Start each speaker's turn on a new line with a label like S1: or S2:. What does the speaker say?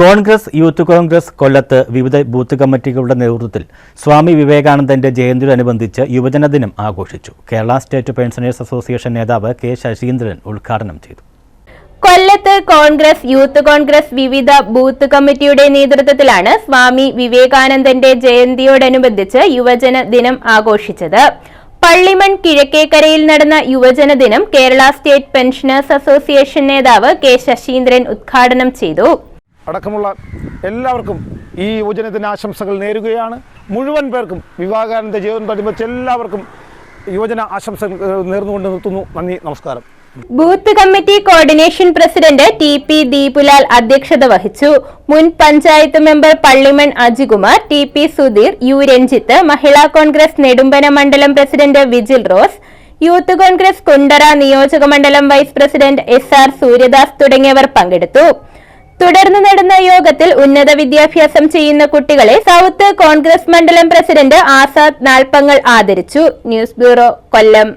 S1: Congress youth Congress കൊല്ലത്ത് വിവിധ booth കമ്മിറ്റികളുടെ നേതൃത്വത്തിൽ സ്വാമി വിവേകാനന്ദന്റെ ജയന്തിയോടനുബന്ധിച്ച് യുവജന ദിനം ആഘോഷിച്ചു. കേരള സ്റ്റേറ്റ് പെൻഷനേഴ്സ് അസോസിയേഷൻ നേതാവ് കെ ശശീന്ദ്രൻ ഉദ്ഘാടനം ചെയ്തു.
S2: കൊല്ലത്ത് കോൺഗ്രസ് യൂത്ത് കോൺഗ്രസ് വിവിധ ബൂത്ത് കമ്മിറ്റിയുടെ നേതൃത്വത്തിലാണ് സ്വാമി വിവേകാനന്ദന്റെ ജയന്തിയോടനുബന്ധിച്ച് യുവജന ദിനം ആഘോഷിച്ചത്. പള്ളിമൺ കിഴക്കേക്കരയിൽ നടന്ന യുവജന ദിനം കേരള സ്റ്റേറ്റ് പെൻഷനേഴ്സ് അസോസിയേഷൻ നേതാവ് കെ ശശീന്ദ്രൻ ഉദ്ഘാടനം ചെയ്തു.
S3: അടക്കമുള്ള എല്ലാവർക്കും ഈ യുവജനത്തിന് ആശംസകൾ നേരുകയാണ്. മുഴുവൻ പേർക്കും വിവാഹാനന്ദ ജീവനോടനുബന്ധിച്ച് എല്ലാവർക്കും യുവജന ആശംസകൾ നേർന്നുകൊണ്ട് നിർത്തുന്നു. നന്ദി നമസ്കാരം.
S2: Booth committee coordination president T P Deepulal അധ്യക്ഷത വഹിച്ചു. മുൻ panchayat member Pallimon Ajikumar T P Sudheer U Ranjith Mahila Congress Nedumpana മണ്ഡലം president Vijil Rose Youth Congress Kundara നിയോജക മണ്ഡലം vice president S R Suryadas തുടങ്ങിയവർ പങ്കെടുത്തു. തുടർന്ന് നടന്ന യോഗത്തിൽ ഉന്നത വിദ്യാഭ്യാസം ചെയ്യുന്ന കുട്ടികളെ സൗത്ത് കോൺഗ്രസ് മണ്ഡലം പ്രസിഡന്റ് ആസാദ് നാൽപ്പങ്ങൾ ആദരിച്ചു. News bureau Kollam.